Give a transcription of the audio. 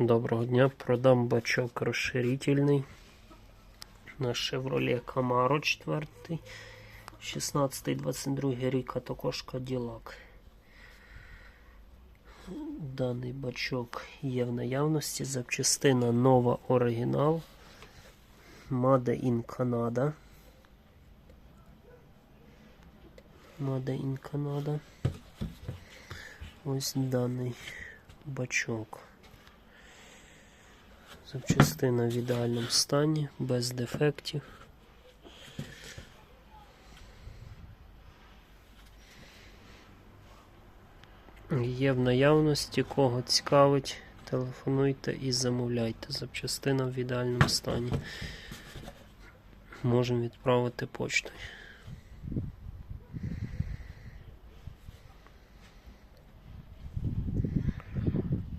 Доброго дня. Продам бачок розширительний на Chevrolet Camaro 4. 16-22 рік, а також Cadillac. Даний бачок є в наявності. Запчастина нова оригінал. Made in Canada. Made in Canada. Ось даний бачок. Запчастина в ідеальному стані, без дефектів. Є в наявності, кого цікавить, телефонуйте і замовляйте. Запчастина в ідеальному стані. Можемо відправити почтою.